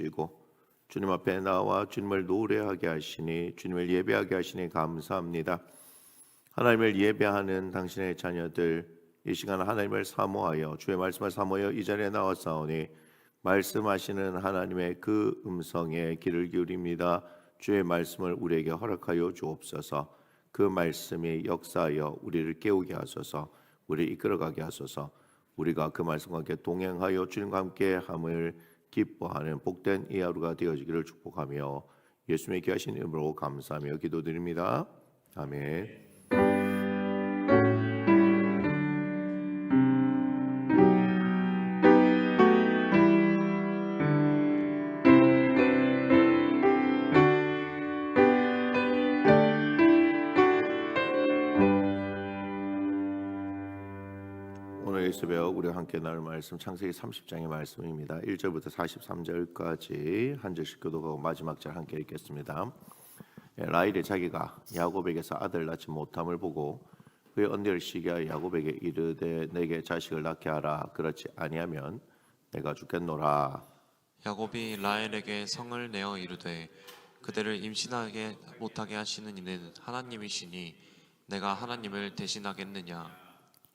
주시고 주님 앞에 나와 주님을 노래하게 하시니 주님을 예배하게 하시니 감사합니다. 하나님을 예배하는 당신의 자녀들 이 시간 하나님을 사모하여 주의 말씀을 사모하여 이 자리에 나왔사오니 말씀하시는 하나님의 그 음성에 귀를 기울입니다. 주의 말씀을 우리에게 허락하여 주옵소서. 그 말씀이 역사하여 우리를 깨우게 하소서. 우리를 이끌어가게 하소서. 우리가 그 말씀과 함께 동행하여 주님과 함께 함을 기뻐하는 복된 이 하루가 되어지기를 축복하며 예수님의 귀하신 이름으로 감사하며 기도드립니다. 아멘. 함께 나눌 말씀 창세기 30장의 말씀입니다. 1절부터 43절까지 한 절씩 교도하고 마지막 절 함께 읽겠습니다. 예, 라일이 자기가 야곱에게서 아들 낳지 못함을 보고 그의 언니를 시기하여 야곱에게 이르되 내게 자식을 낳게 하라 그렇지 아니하면 내가 죽겠노라 야곱이 라헬에게 성을 내어 이르되 그대를 임신하게 못하게 하시는 이는 하나님이시니 내가 하나님을 대신하겠느냐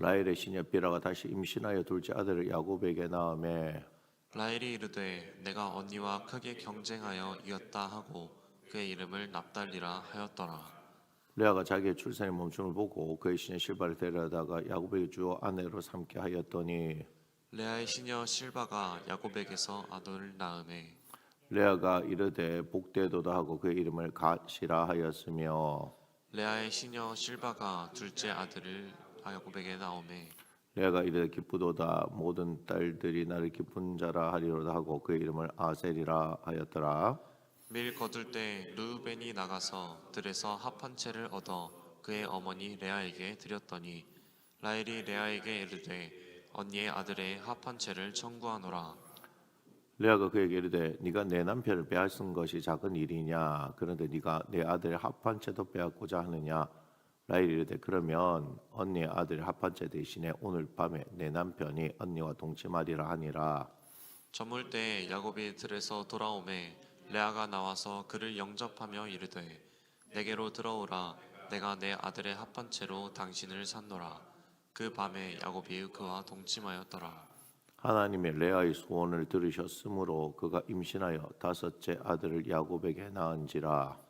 라헬의 시녀 비라가 다시 임신하여 둘째 아들을 야곱에게 낳음에 라헬이 이르되 내가 언니와 크게 경쟁하여 이겼다 하고 그의 이름을 납달리라 하였더라. 레아가 자기의 출산의 멈춤을 보고 그의 시녀 실바를 데려다가 야곱에게 주어 아내로 삼게 하였더니 레아의 시녀 실바가 야곱에게서 아들을 낳음에 레아가 이르되 복되도다 하고 그의 이름을 가시라 하였으며 레아의 시녀 실바가 둘째 아들을 야곱에게 낳음에. 레아가 이르되 기쁘도다. 모든 딸들이 나를 기쁜 자라 하리로다 하고 그의 이름을 아셀이라 하였더라. 밀 거둘 때 르우벤이 나가서 들에서 합한 채를 얻어 그의 어머니 레아에게 드렸더니 라헬이 레아에게 이르되 언니의 아들의 합한 채를 청구하노라. 레아가 그에게 이르되 네가 내 남편을 빼앗은 것이 작은 일이냐? 그런데 네가 내 아들의 합한 채도 빼앗고자 하느냐 라헬이 이르되 그러면 언니의 아들의 합한 채 대신에 오늘 밤에 내 남편이 언니와 동침하리라 하니라. 저물 때 야곱이 들에서 돌아오매 레아가 나와서 그를 영접하며 이르되 내게로 들어오라. 내가 내 아들의 합판체로 당신을 산노라. 그 밤에 야곱이 그와 동침하였더라. 하나님의 레아의 소원을 들으셨으므로 그가 임신하여 다섯째 아들을 야곱에게 낳은지라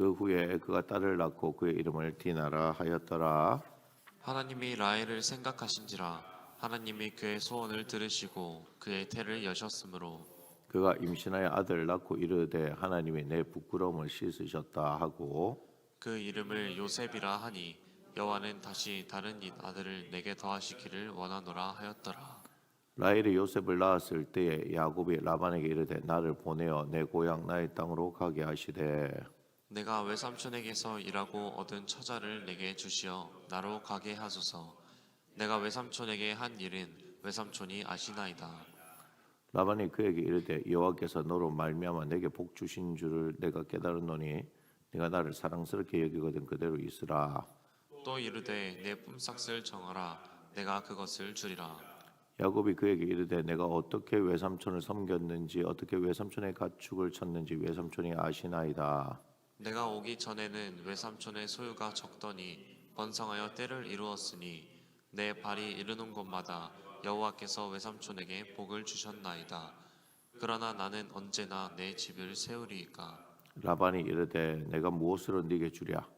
그 후에 그가 딸을 낳고 그의 이름을 디나라 하였더라. 하나님이 라헬을 생각하신지라 하나님이 그의 소원을 들으시고 그의 태를 여셨으므로. 그가 임신하여 아들을 낳고 이르되 하나님이 내 부끄러움을 씻으셨다 하고 그 이름을 요셉이라 하니 여호와는 다시 다른 이 아들을 내게 더하시기를 원하노라 하였더라. 라헬이 요셉을 낳았을 때에 야곱이 라반에게 이르되 나를 보내어 내 고향 나의 땅으로 가게 하시되 내가 외삼촌에게서 일하고 얻은 처자를 내게 주시어 나로 가게 하소서. 내가 외삼촌에게 한 일은 외삼촌이 아시나이다. 라반이 그에게 이르되 여호와께서 너로 말미암아 내게 복 주신 줄을 내가 깨달았노니 네가 나를 사랑스럽게 여기거든 그대로 있으라 또 이르되 내 품삯을 정하라. 내가 그것을 주리라. 야곱이 그에게 이르되 내가 어떻게 외삼촌을 섬겼는지 어떻게 외삼촌의 가축을 쳤는지 외삼촌이 아시나이다 내가 오기 전에는 외삼촌의 소유가 적더니 번성하여 때를 이루었으니 내 발이 이르는 곳마다 여호와께서 외삼촌에게 복을 주셨나이다. 그러나 나는 언제나 내 집을 세우리이까. 라반이 이르되 내가 무엇으로 네게 주랴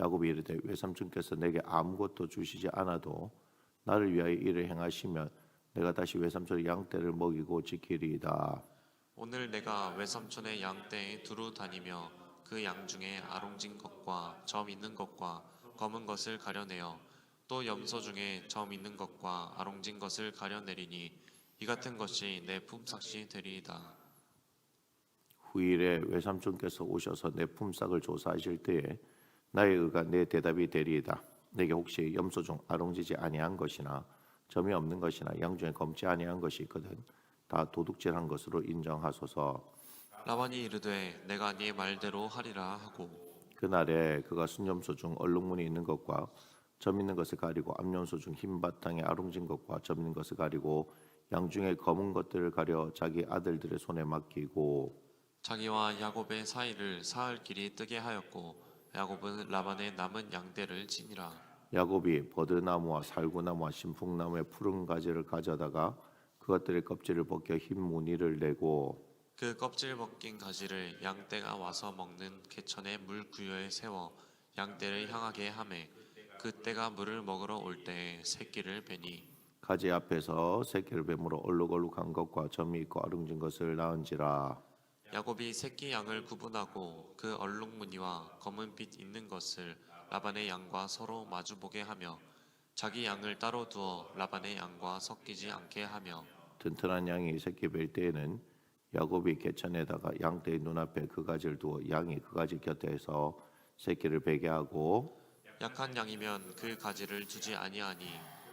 야곱이 이르되 외삼촌께서 내게 아무것도 주시지 않아도 나를 위하여 일을 행하시면 내가 다시 외삼촌의 양떼를 먹이고 지키리이다 오늘 내가 외삼촌의 양떼에 두루 다니며 그 양 중에 아롱진 것과 점 있는 것과 검은 것을 가려내어 또 염소 중에 점 있는 것과 아롱진 것을 가려내리니 이 같은 것이 내 품삯이 되리이다. 후일에 외삼촌께서 오셔서 내 품삯을 조사하실 때에 나의 의가 내 대답이 되리이다. 내게 혹시 염소 중 아롱지지 아니한 것이나 점이 없는 것이나 양 중에 검지 아니한 것이 있거든 다 도둑질한 것으로 인정하소서. 라반이 이르되 내가 네 말대로 하리라 하고 그날에 그가 순염소 중 얼룩무늬 있는 것과 점 있는 것을 가리고 암염소 중 흰 바탕에 아롱진 것과 점 있는 것을 가리고 양 중에 검은 것들을 가려 자기 아들들의 손에 맡기고 자기와 야곱의 사이를 사흘 길이 뜨게 하였고 야곱은 라반의 남은 양떼를 지니라. 야곱이 버드나무와 살구나무와 신풍나무의 푸른 가지를 가져다가 그것들의 껍질을 벗겨 흰 무늬를 내고 그 껍질 벗긴 가지를 양떼가 와서 먹는 개천의 물 구여에 세워 양떼를 향하게 하매 그 떼가 물을 먹으러 올 때에 새끼를 베니. 가지 앞에서 새끼를 뱀으로 얼룩얼룩한 것과 점이 있고 아름진 것을 낳은지라. 야곱이 새끼 양을 구분하고 그 얼룩 무늬와 검은 빛 있는 것을 라반의 양과 서로 마주보게 하며 자기 양을 따로 두어 라반의 양과 섞이지 않게 하며 튼튼한 양이 새끼 뵐 때에는 야곱이 개천에다가 양떼의 눈앞에 그 가지를 두어 양이 그 가지 곁에서 새끼를 베게 하고 약한 양이면 그 가지를 주지 아니하니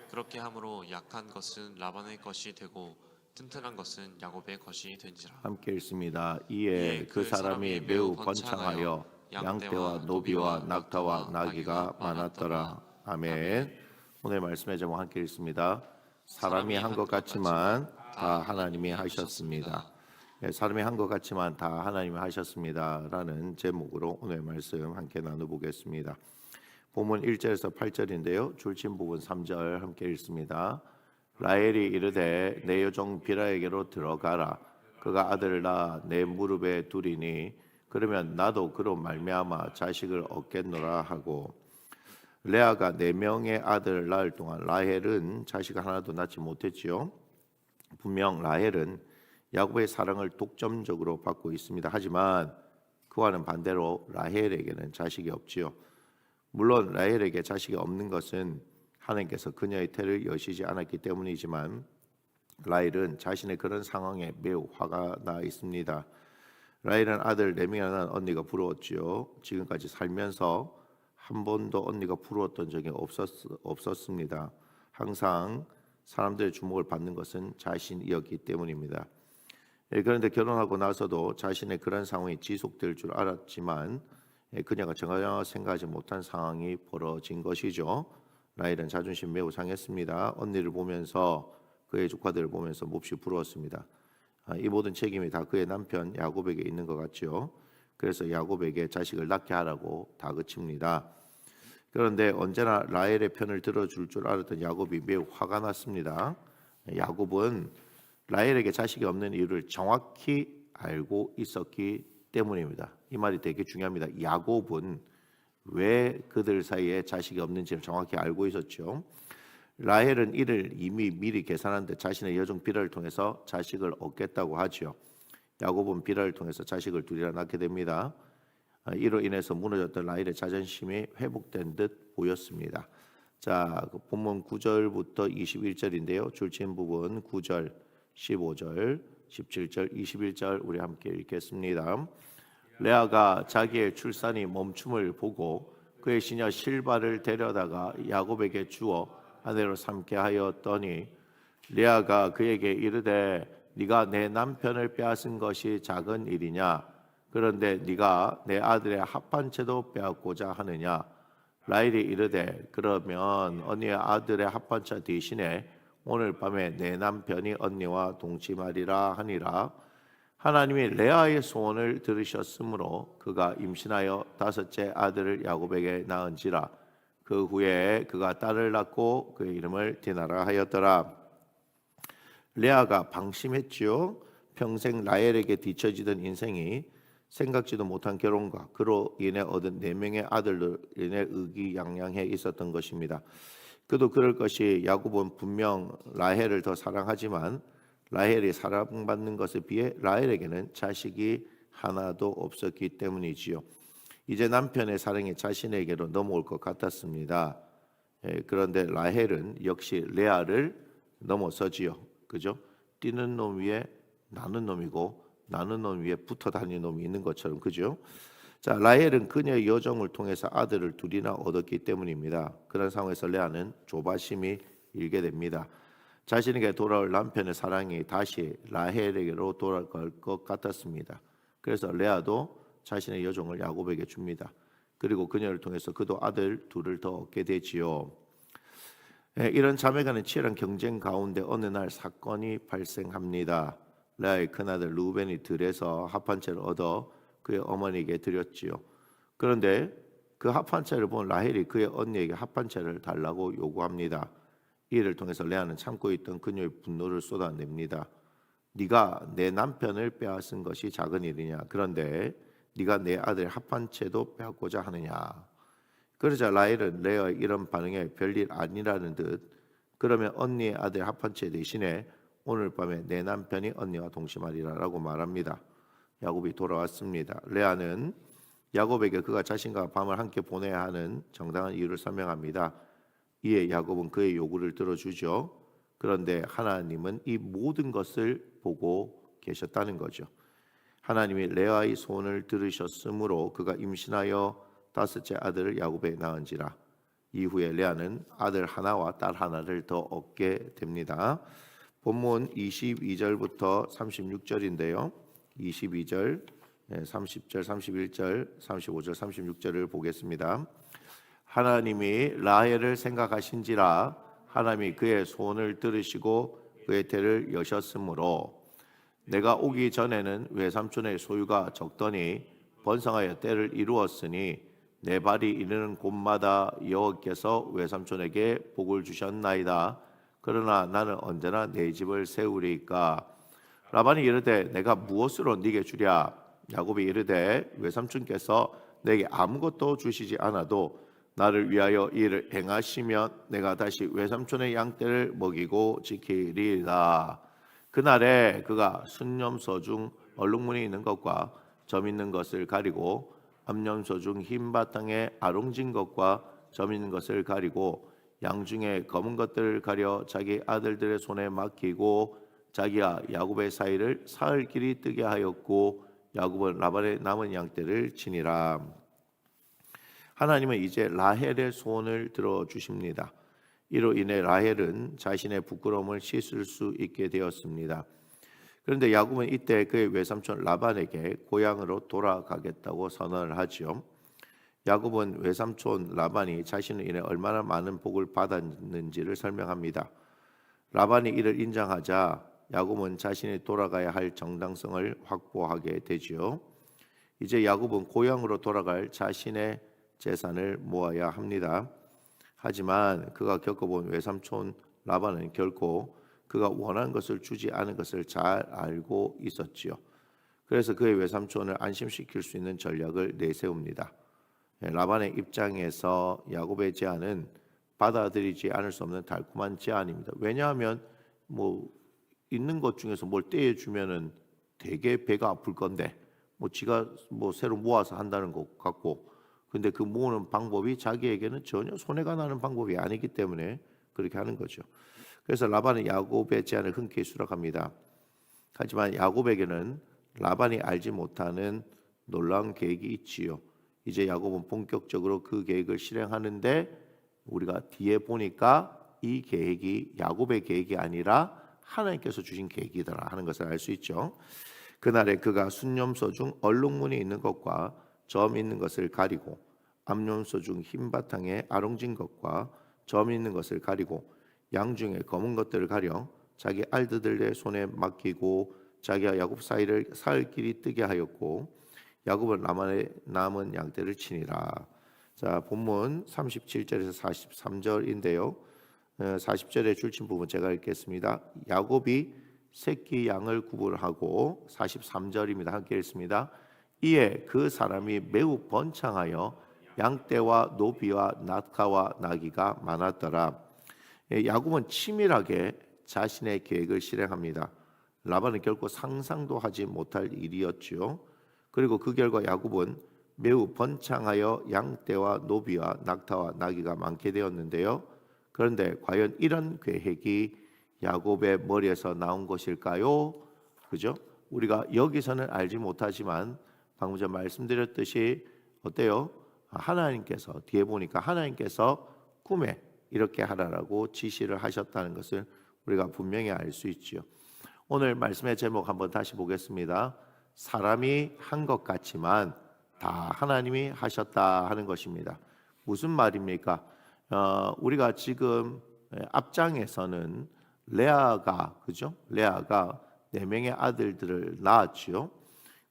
그렇게 함으로 약한 것은 라반의 것이 되고 튼튼한 것은 야곱의 것이 된지라 함께 읽습니다. 이에 그 사람이 매우 번창하여 양떼와 노비와 낙타와 나귀가 많았더라. 아멘. 오늘 말씀의 제목 함께 읽습니다. 사람이 한 것 같지만 다 하나님이 하셨습니다. 네, 사람이 한 것 같지만 다 하나님이 하셨습니다라는 제목으로 오늘 말씀 함께 나눠보겠습니다. 본문 1절에서 8절인데요. 줄친 부분 3절 함께 읽습니다. 라헬이 이르되 내 여종 비라에게로 들어가라. 그가 아들을 낳아 내 무릎에 두리니 그러면 나도 그로 말미암아 자식을 얻겠노라 하고 레아가 네 명의 아들을 낳을 동안 라헬은 자식을 하나도 낳지 못했지요. 분명 라헬은 야곱의 사랑을 독점적으로 받고 있습니다. 하지만 그와는 반대로 라헬에게는 자식이 없지요. 물론 라헬에게 자식이 없는 것은 하나님께서 그녀의 태를 여시지 않았기 때문이지만 라헬은 자신의 그런 상황에 매우 화가 나 있습니다. 라헬은 아들 낳은 언니가 부러웠지요. 지금까지 살면서 한 번도 언니가 부러웠던 적이 없었, 없었습니다. 항상 사람들의 주목을 받는 것은 자신이었기 때문입니다. 예, 그런데 결혼하고 나서도 자신의 그런 상황이 지속될 줄 알았지만 예, 그녀가 전혀 생각하지 못한 상황이 벌어진 것이죠. 라헬은 자존심 매우 상했습니다. 언니를 보면서 그의 조카들을 보면서 몹시 부러웠습니다. 아, 이 모든 책임이 다 그의 남편 야곱에게 있는 것 같지요. 그래서 야곱에게 자식을 낳게 하라고 다그칩니다. 그런데 언제나 라헬의 편을 들어줄 줄 알았던 야곱이 매우 화가 났습니다. 야곱은 라헬에게 자식이 없는 이유를 정확히 알고 있었기 때문입니다. 이 말이 되게 중요합니다. 야곱은 왜 그들 사이에 자식이 없는지를 정확히 알고 있었죠. 라헬은 이를 이미 미리 계산한 데 자신의 여종 비라를 통해서 자식을 얻겠다고 하지요. 야곱은 비라를 통해서 자식을 둘이나 낳게 됩니다. 아, 이로 인해서 무너졌던 라헬의 자존심이 회복된 듯 보였습니다. 자, 그 본문 9절부터 21절인데요. 줄친 부분 9절, 15절, 17절, 21절 우리 함께 읽겠습니다. 레아가 자기의 출산이 멈춤을 보고 그의 시녀 실바를 데려다가 야곱에게 주어 아내로 삼게 하였더니 레아가 그에게 이르되 네가 내 남편을 빼앗은 것이 작은 일이냐 그런데 네가 내 아들의 합한 채도 빼앗고자 하느냐 라일이 이르되 그러면 언니의 아들의 합한 차 대신에 오늘 밤에 내 남편이 언니와 동침하리라 하니라. 하나님이 레아의 소원을 들으셨으므로 그가 임신하여 다섯째 아들을 야곱에게 낳은지라. 그 후에 그가 딸을 낳고 그의 이름을 디나라 하였더라. 레아가 방심했지요. 평생 라헬에게 뒤처지던 인생이 생각지도 못한 결혼과 그로 인해 얻은 네 명의 아들로 인해 의기양양해 있었던 것입니다. 그도 그럴 것이 야곱은 분명 라헬을 더 사랑하지만 라헬이 사랑받는 것에 비해 라헬에게는 자식이 하나도 없었기 때문이지요. 이제 남편의 사랑이 자신에게로 넘어올 것 같았습니다. 예, 그런데 라헬은 역시 레아를 넘어서지요. 그죠? 뛰는 놈 위에 나는 놈이고 나는 놈 위에 붙어 다니는 놈이 있는 것처럼 그죠? 자, 라헬은 그녀의 여정을 통해서 아들을 둘이나 얻었기 때문입니다. 그런 상황에서 레아는 조바심이 일게 됩니다. 자신에게 돌아올 남편의 사랑이 다시 라헬에게로 돌아갈 것 같았습니다. 그래서 레아도 자신의 여종을 야곱에게 줍니다. 그리고 그녀를 통해서 그도 아들 둘을 더 얻게 되지요. 예, 이런 자매간의 치열한 경쟁 가운데 어느 날 사건이 발생합니다. 레아의 큰아들 루벤이 들에서 합한 채를 얻어 그의 어머니에게 드렸지요. 그런데 그 합한 채를 본 라헬이 그의 언니에게 합한 채를 달라고 요구합니다. 이를 통해서 레아는 참고 있던 그녀의 분노를 쏟아냅니다. 네가 내 남편을 빼앗은 것이 작은 일이냐? 그런데 네가 내 아들 합한 채도 빼앗고자 하느냐? 그러자 라헬은 레아의 이런 반응에 별일 아니라는 듯 그러면 언니의 아들 합한 채 대신에 오늘 밤에 내 남편이 언니와 동심하리라라고 말합니다. 야곱이 돌아왔습니다. 레아는 야곱에게 그가 자신과 밤을 함께 보내야 하는 정당한 이유를 설명합니다. 이에 야곱은 그의 요구를 들어주죠. 그런데 하나님은 이 모든 것을 보고 계셨다는 거죠. 하나님이 레아의 소원을 들으셨으므로 그가 임신하여 다섯째 아들을 야곱에 낳은지라. 이후에 레아는 아들 하나와 딸 하나를 더 얻게 됩니다. 본문 22절부터 36절인데요. 22절, 30절, 31절, 35절, 36절을 보겠습니다. 하나님이 라헬을 생각하신지라 하나님이 그의 소원을 들으시고 그의 태를 여셨으므로 내가 오기 전에는 외삼촌의 소유가 적더니 번성하여 때를 이루었으니 내 발이 이르는 곳마다 여호와께서 외삼촌에게 복을 주셨나이다. 그러나 나는 언제나 내 집을 세우리까. 라반이 이르되 내가 무엇으로 네게 주랴? 야곱이 이르되 외삼촌께서 내게 아무것도 주시지 않아도 나를 위하여 이를 행하시면 내가 다시 외삼촌의 양떼를 먹이고 지키리라. 그날에 그가 순념소 중 얼룩무늬 있는 것과 점 있는 것을 가리고 암염소 중 흰 바탕에 아롱진 것과 점 있는 것을 가리고 양 중에 검은 것들을 가려 자기 아들들의 손에 맡기고 자기와 야곱의 사이를 사흘 길이 뜨게 하였고 야곱은 라반의 남은 양떼를 치니라. 하나님은 이제 라헬의 소원을 들어 주십니다. 이로 인해 라헬은 자신의 부끄러움을 씻을 수 있게 되었습니다. 그런데 야곱은 이때 그의 외삼촌 라반에게 고향으로 돌아가겠다고 선언을 하지요. 야곱은 외삼촌 라반이 자신을 인해 얼마나 많은 복을 받았는지를 설명합니다. 라반이 이를 인정하자 야곱은 자신이 돌아가야 할 정당성을 확보하게 되지요. 이제 야곱은 고향으로 돌아갈 자신의 재산을 모아야 합니다. 하지만 그가 겪어본 외삼촌 라반은 결코 그가 원하는 것을 주지 않은 것을 잘 알고 있었지요. 그래서 그의 외삼촌을 안심시킬 수 있는 전략을 내세웁니다. 예, 라반의 입장에서 야곱의 제안은 받아들이지 않을 수 없는 달콤한 제안입니다. 왜냐하면 뭐 있는 것 중에서 뭘 떼어 주면은 되게 배가 아플 건데 뭐 지가 뭐 새로 모아서 한다는 것 같고 근데 그 모으는 방법이 자기에게는 전혀 손해가 나는 방법이 아니기 때문에 그렇게 하는 거죠. 그래서 라반은 야곱의 제안을 흔쾌히 수락합니다. 하지만 야곱에게는 라반이 알지 못하는 놀라운 계획이 있지요. 이제 야곱은 본격적으로 그 계획을 실행하는데 우리가 뒤에 보니까 이 계획이 야곱의 계획이 아니라 하나님께서 주신 계획이더라 하는 것을 알 수 있죠. 그날에 그가 순념소 중 얼룩무늬 있는 것과 점 있는 것을 가리고 암염소 중 흰 바탕에 아롱진 것과 점 있는 것을 가리고 양 중에 검은 것들을 가려 자기 알드들의 손에 맡기고 자기와 야곱 사이를 사흘 길이 뜨게 하였고 야곱은 라만의 남은 양떼를 치니라. 자 본문 37절에서 43절인데요. 40절의 줄친 부분 제가 읽겠습니다. 야곱이 새끼 양을 구분하고 43절입니다. 함께 읽습니다. 이에 그 사람이 매우 번창하여 양떼와 노비와 낙타와 나귀가 많았더라. 예, 야곱은 치밀하게 자신의 계획을 실행합니다. 라반은 결코 상상도 하지 못할 일이었지요. 그리고 그 결과 야곱은 매우 번창하여 양떼와 노비와 낙타와 나귀가 많게 되었는데요. 그런데 과연 이런 계획이 야곱의 머리에서 나온 것일까요? 그죠? 우리가 여기서는 알지 못하지만 방금 전 말씀드렸듯이 어때요? 하나님께서 뒤에 보니까 하나님께서 꿈에 이렇게 하라라고 지시를 하셨다는 것을 우리가 분명히 알 수 있지요. 오늘 말씀의 제목 한번 다시 보겠습니다. 사람이 한 것 같지만 다 하나님이 하셨다 하는 것입니다. 무슨 말입니까? 어, 우리가 지금 앞장에서는 레아가 그죠? 레아가 네 명의 아들들을 낳았지요.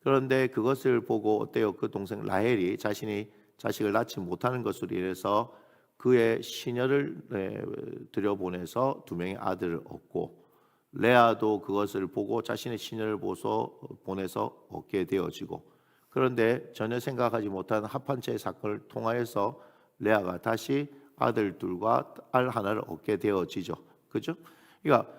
그런데 그것을 보고 어때요? 그 동생 라헬이 자신이 자식을 낳지 못하는 것으로 인해서 그의 시녀를 들여보내서 두 명의 아들을 얻고 레아도 그것을 보고 자신의 시녀를 보서 보내서 얻게 되어지고 그런데 전혀 생각하지 못한 합한체의 사건을 통하여서 레아가 다시 아들 둘과 딸 하나를 얻게 되어지죠. 그죠? 그러니까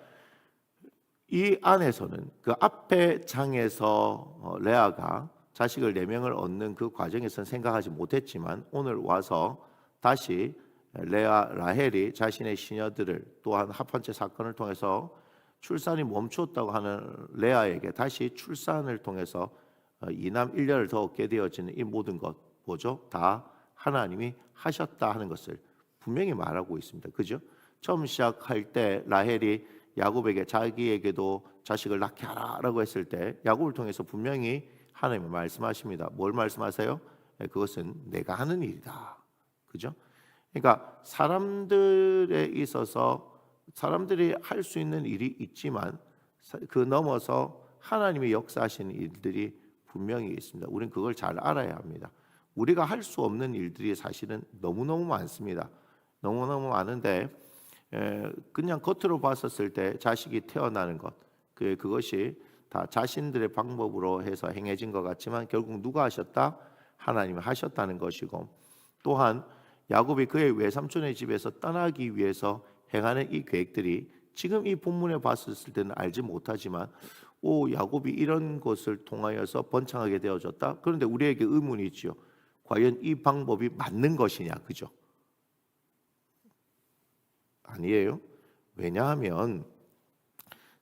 이 안에서는 그 앞에 장에서 어, 레아가 자식을 네 명을 얻는 그 과정에서는 생각하지 못했지만 오늘 와서 다시 레아 라헬이 자신의 시녀들을 또한 합한체 사건을 통해서 출산이 멈췄다고 하는 레아에게 다시 출산을 통해서 어, 이남 일녀를 더 얻게 되어지는 이 모든 것 뭐죠? 다 하나님이 하셨다 하는 것을 분명히 말하고 있습니다. 그죠? 처음 시작할 때 라헬이 야곱에게 자기에게도 자식을 낳게 하라라고 했을 때 야곱을 통해서 분명히 하나님이 말씀하십니다. 뭘 말씀하세요? 네, 그것은 내가 하는 일이다. 그죠? 그러니까 사람들에 있어서 사람들이 할 수 있는 일이 있지만 그 넘어서 하나님이 역사하시는 일들이 분명히 있습니다. 우리는 그걸 잘 알아야 합니다. 우리가 할 수 없는 일들이 사실은 너무너무 많습니다. 너무너무 많은데 그냥 겉으로 봤었을 때 자식이 태어나는 것 그 그것이 다 자신들의 방법으로 해서 행해진 것 같지만 결국 누가 하셨다? 하나님이 하셨다는 것이고 또한 야곱이 그의 외삼촌의 집에서 떠나기 위해서 행하는 이 계획들이 지금 이 본문에 봤을 때는 알지 못하지만 오 야곱이 이런 것을 통하여서 번창하게 되어졌다. 그런데 우리에게 의문이 있지요. 과연 이 방법이 맞는 것이냐, 그죠? 아니에요. 왜냐하면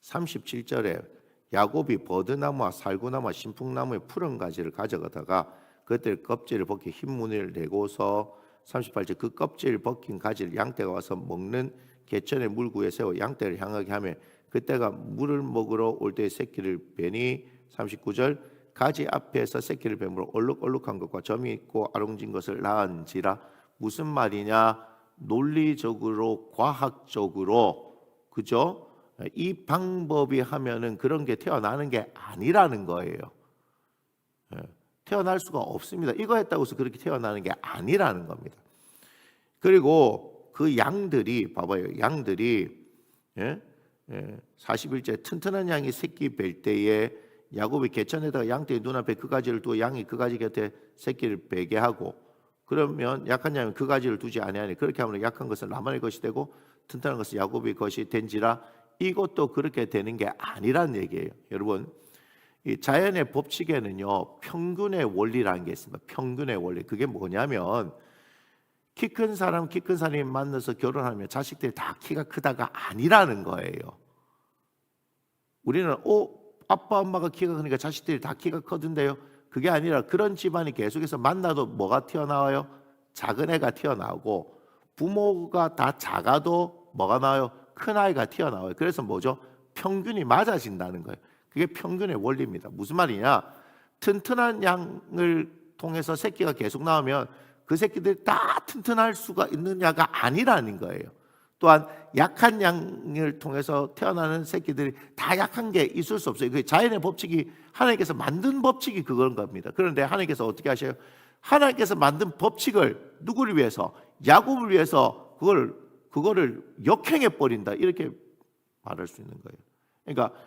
37절에 야곱이 버드나무와 살구나무와 신풍나무의 푸른 가지를 가져가다가 그들 껍질을 벗기 흰 무늬를 내고서 38절 그 껍질 벗긴 가지를 양떼가 와서 먹는 개천의 물구에 세워 양떼를 향하게 하며 그때가 물을 먹으러 올 때 새끼를 베니 39절 가지 앞에서 새끼를 뱀으로 얼룩얼룩한 것과 점이 있고 아롱진 것을 낳은지라 무슨 말이냐 논리적으로 과학적으로 그죠? 이 방법이 하면은 그런 게 태어나는 게 아니라는 거예요. 예, 태어날 수가 없습니다. 이거 했다고 해서 그렇게 태어나는 게 아니라는 겁니다. 그리고 그 양들이 봐봐요. 양들이 예? 예, 41째 튼튼한 양이 새끼 뵐 때에 야곱이 개천에다가 양떼의 눈앞에 그 가지를 두어 양이 그 가지 곁에 새끼를 베게 하고 그러면 약한 양은 그 가지를 두지 아니하니 그렇게 하면 약한 것은 라만의 것이 되고 튼튼한 것은 야곱의 것이 된지라 이것도 그렇게 되는 게 아니란 얘기예요. 여러분 이 자연의 법칙에는요 평균의 원리라는 게 있습니다. 평균의 원리 그게 뭐냐면 키 큰 사람 키 큰 사람이 만나서 결혼하면 자식들이 다 키가 크다가 아니라는 거예요. 우리는 어 아빠 엄마가 키가 크니까 자식들이 다 키가 커진대요. 그게 아니라 그런 집안이 계속해서 만나도 뭐가 튀어나와요? 작은 애가 튀어나오고 부모가 다 작아도 뭐가 나와요? 큰 아이가 튀어나와요. 그래서 뭐죠? 평균이 맞아진다는 거예요. 그게 평균의 원리입니다. 무슨 말이냐? 튼튼한 양을 통해서 새끼가 계속 나오면 그 새끼들이 다 튼튼할 수가 있느냐가 아니라는 거예요. 또한 약한 양을 통해서 태어나는 새끼들이 다 약한 게 있을 수 없어요. 그 자연의 법칙이 하나님께서 만든 법칙이 그건 겁니다. 그런데 하나님께서 어떻게 하셔요? 하나님께서 만든 법칙을 누구를 위해서 야곱을 위해서 그걸 그거를 역행해 버린다 이렇게 말할 수 있는 거예요. 그러니까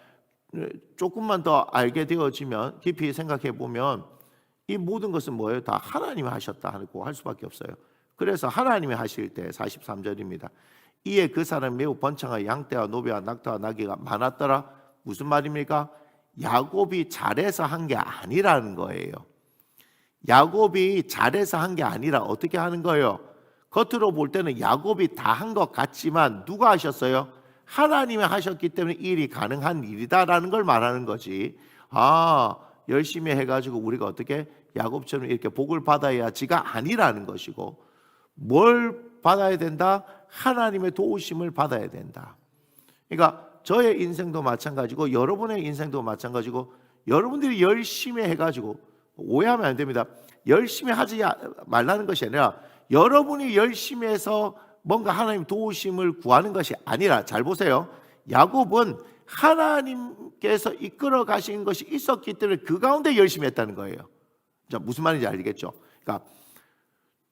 조금만 더 알게 되어지면 깊이 생각해 보면 이 모든 것은 뭐예요? 다 하나님이 하셨다 하고 할 수밖에 없어요. 그래서 하나님이 하실 때 43절입니다. 이에 그 사람 매우 번창하여 양떼와 노비와 낙타와 나귀가 많았더라. 무슨 말입니까? 야곱이 잘해서 한 게 아니라는 거예요. 야곱이 잘해서 한 게 아니라 어떻게 하는 거예요? 겉으로 볼 때는 야곱이 다 한 것 같지만 누가 하셨어요? 하나님이 하셨기 때문에 이 일이 가능한 일이다라는 걸 말하는 거지. 아, 열심히 해가지고 우리가 어떻게 야곱처럼 이렇게 복을 받아야지가 아니라는 것이고 뭘 받아야 된다? 하나님의 도우심을 받아야 된다. 그러니까 저의 인생도 마찬가지고 여러분의 인생도 마찬가지고 여러분들이 열심히 해가지고 오해하면 안 됩니다. 열심히 하지 말라는 것이 아니라 여러분이 열심히 해서 뭔가 하나님 도우심을 구하는 것이 아니라 잘 보세요. 야곱은 하나님께서 이끌어 가신 것이 있었기 때문에 그 가운데 열심히 했다는 거예요. 자, 무슨 말인지 알겠죠? 그러니까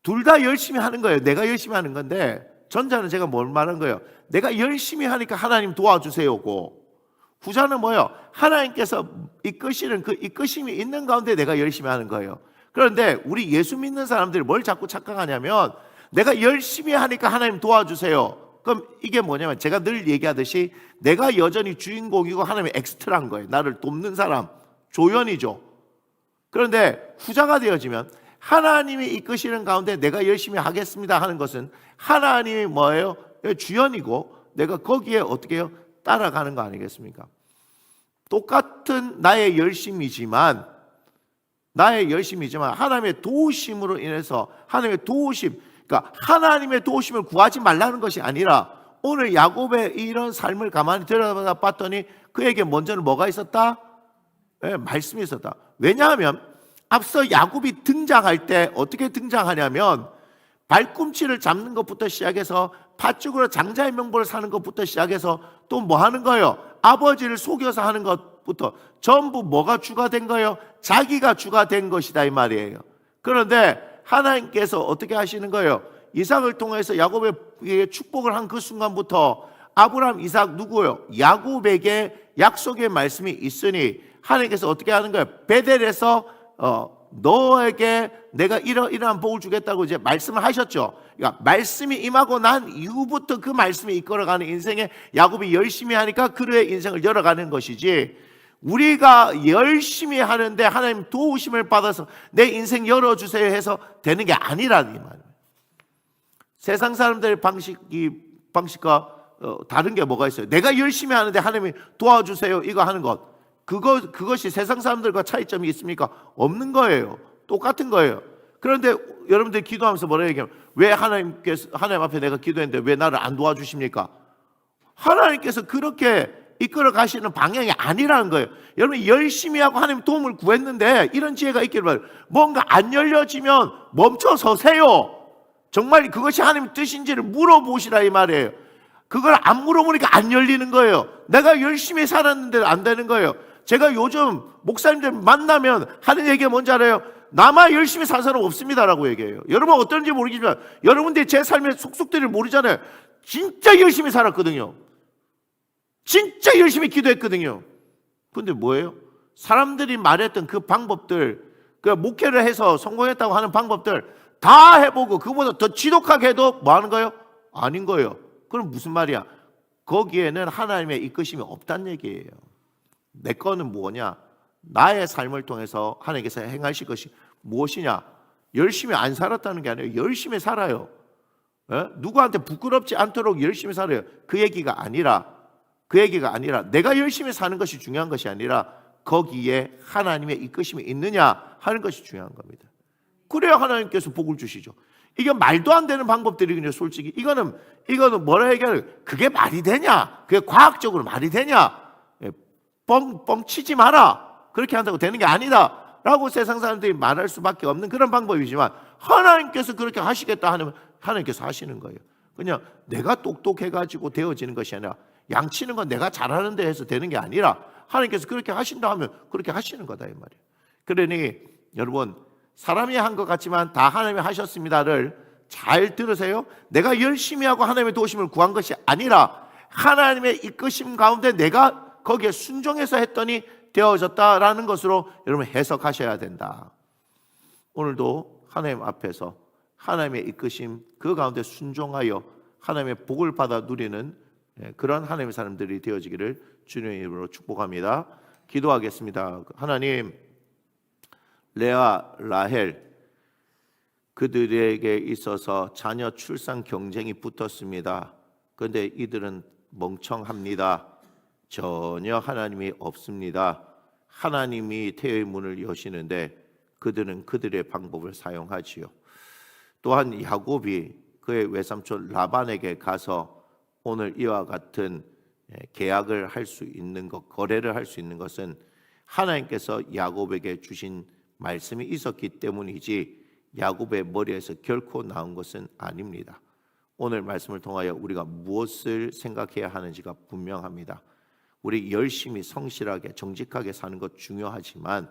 둘 다 열심히 하는 거예요. 내가 열심히 하는 건데 전자는 제가 뭘 말한 거예요? 내가 열심히 하니까 하나님 도와주세요고 후자는 뭐예요? 하나님께서 이끄시는 그 이끄심이 있는 가운데 내가 열심히 하는 거예요. 그런데 우리 예수 믿는 사람들이 뭘 자꾸 착각하냐면 내가 열심히 하니까 하나님 도와주세요. 그럼 이게 뭐냐면 제가 늘 얘기하듯이 내가 여전히 주인공이고 하나님이 엑스트라인 거예요. 나를 돕는 사람, 조연이죠. 그런데 후자가 되어지면 하나님이 이끄시는 가운데 내가 열심히 하겠습니다 하는 것은 하나님이 뭐예요? 주연이고 내가 거기에 어떻게 해요? 따라가는 거 아니겠습니까? 똑같은 나의 열심이지만 나의 열심이지만 하나님의 도우심으로 인해서 하나님의 도우심 그러니까 하나님의 도우심을 구하지 말라는 것이 아니라 오늘 야곱의 이런 삶을 가만히 들여다 봤더니 그에게 먼저는 뭐가 있었다? 네, 말씀이 있었다. 왜냐하면 앞서 야곱이 등장할 때 어떻게 등장하냐면 발꿈치를 잡는 것부터 시작해서 팥죽으로 장자의 명분을 사는 것부터 시작해서 또 뭐 하는 거예요? 아버지를 속여서 하는 것부터 전부 뭐가 주가 된 거예요? 자기가 주가 된 것이다 이 말이에요. 그런데 하나님께서 어떻게 하시는 거예요? 이삭을 통해서 야곱에게 축복을 한 그 순간부터 아브라함, 이삭 누구예요? 야곱에게 약속의 말씀이 있으니 하나님께서 어떻게 하는 거예요? 베델에서 어, 너에게 내가 이러, 이러한 복을 주겠다고 이제 말씀을 하셨죠. 그러니까 말씀이 임하고 난 이후부터 그 말씀이 이끌어가는 인생에 야곱이 열심히 하니까 그의 인생을 열어가는 것이지 우리가 열심히 하는데 하나님 도우심을 받아서 내 인생 열어주세요 해서 되는 게 아니라는 말이에요. 세상 사람들의 방식이 방식과 어, 다른 게 뭐가 있어요? 내가 열심히 하는데 하나님이 도와주세요 이거 하는 것. 그거 그것이 세상 사람들과 차이점이 있습니까? 없는 거예요. 똑같은 거예요. 그런데 여러분들 기도하면서 뭐라 얘기하면 왜 하나님께서 하나님 앞에 내가 기도했는데 왜 나를 안 도와주십니까? 하나님께서 그렇게 이끌어 가시는 방향이 아니라는 거예요. 여러분 열심히 하고 하나님 도움을 구했는데 이런 지혜가 있기를 바래요. 뭔가 안 열려지면 멈춰 서세요. 정말 그것이 하나님 뜻인지를 물어보시라 이 말이에요. 그걸 안 물어보니까 안 열리는 거예요. 내가 열심히 살았는데 안 되는 거예요. 제가 요즘 목사님들 만나면 하는 얘기가 뭔지 알아요? 나만 열심히 산 사람 없습니다라고 얘기해요. 여러분 어떤지 모르겠지만 여러분들이 제 삶의 속속들을 모르잖아요. 진짜 열심히 살았거든요. 진짜 열심히 기도했거든요. 근데 뭐예요? 사람들이 말했던 그 방법들, 그 목회를 해서 성공했다고 하는 방법들 다 해보고 그보다 더 지독하게 해도 뭐 하는 거예요? 아닌 거예요. 그럼 무슨 말이야? 거기에는 하나님의 이끄심이 없다는 얘기예요. 내 거는 뭐냐? 나의 삶을 통해서 하나님께서 행하실 것이 무엇이냐? 열심히 안 살았다는 게 아니에요. 열심히 살아요. 예? 누구한테 부끄럽지 않도록 열심히 살아요. 그 얘기가 아니라 그 얘기가 아니라 내가 열심히 사는 것이 중요한 것이 아니라 거기에 하나님의 이끄심이 있느냐 하는 것이 중요한 겁니다. 그래야 하나님께서 복을 주시죠. 이게 말도 안 되는 방법들이거든요, 솔직히. 이거는, 이거는 뭐라 얘기하는, 그게 말이 되냐? 그게 과학적으로 말이 되냐? 예, 뻥, 뻥 치지 마라. 그렇게 한다고 되는 게 아니다. 라고 세상 사람들이 말할 수밖에 없는 그런 방법이지만, 하나님께서 그렇게 하시겠다 하면, 하나님께서 하시는 거예요. 그냥 내가 똑똑해가지고 되어지는 것이 아니라, 양치는 건 내가 잘하는데 해서 되는 게 아니라, 하나님께서 그렇게 하신다 하면, 그렇게 하시는 거다, 이 말이에요. 그러니, 여러분, 사람이 한 것 같지만 다 하나님이 하셨습니다를 잘 들으세요. 내가 열심히 하고 하나님의 도심을 구한 것이 아니라 하나님의 이끄심 가운데 내가 거기에 순종해서 했더니 되어졌다라는 것으로 여러분 해석하셔야 된다. 오늘도 하나님 앞에서 하나님의 이끄심 그 가운데 순종하여 하나님의 복을 받아 누리는 예, 그런 하나님의 사람들이 되어지기를 주님의 이름으로 축복합니다. 기도하겠습니다. 하나님 레아, 라헬 그들에게 있어서 자녀 출산 경쟁이 붙었습니다. 그런데 이들은 멍청합니다. 전혀 하나님이 없습니다. 하나님이 태의 문을 여시는데 그들은 그들의 방법을 사용하지요. 또한 야곱이 그의 외삼촌 라반에게 가서 오늘 이와 같은 예, 계약을 할 수 있는 것, 거래를 할 수 있는 것은 하나님께서 야곱에게 주신 말씀이 있었기 때문이지 야곱의 머리에서 결코 나온 것은 아닙니다. 오늘 말씀을 통하여 우리가 무엇을 생각해야 하는지가 분명합니다. 우리 열심히 성실하게 정직하게 사는 것 중요하지만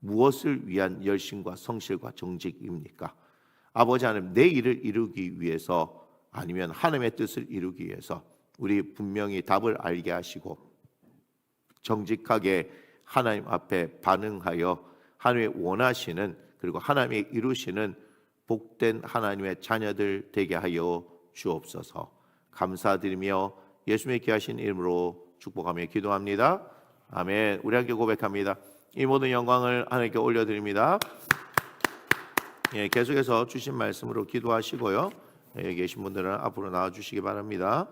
무엇을 위한 열심과 성실과 정직입니까? 아버지 하나님 내 일을 이루기 위해서 아니면 하나님의 뜻을 이루기 위해서 우리 분명히 답을 알게 하시고 정직하게 하나님 앞에 반응하여 하나님의 원하시는 그리고 하나님의 이루시는 복된 하나님의 자녀들 되게 하여 주옵소서. 감사드리며 예수님의 귀하신 이름으로 축복하며 기도합니다. 아멘. 우리 함께 고백합니다. 이 모든 영광을 하나님께 올려드립니다. 예, 계속해서 주신 말씀으로 기도하시고요. 여기 계신 분들은 앞으로 나와 주시기 바랍니다.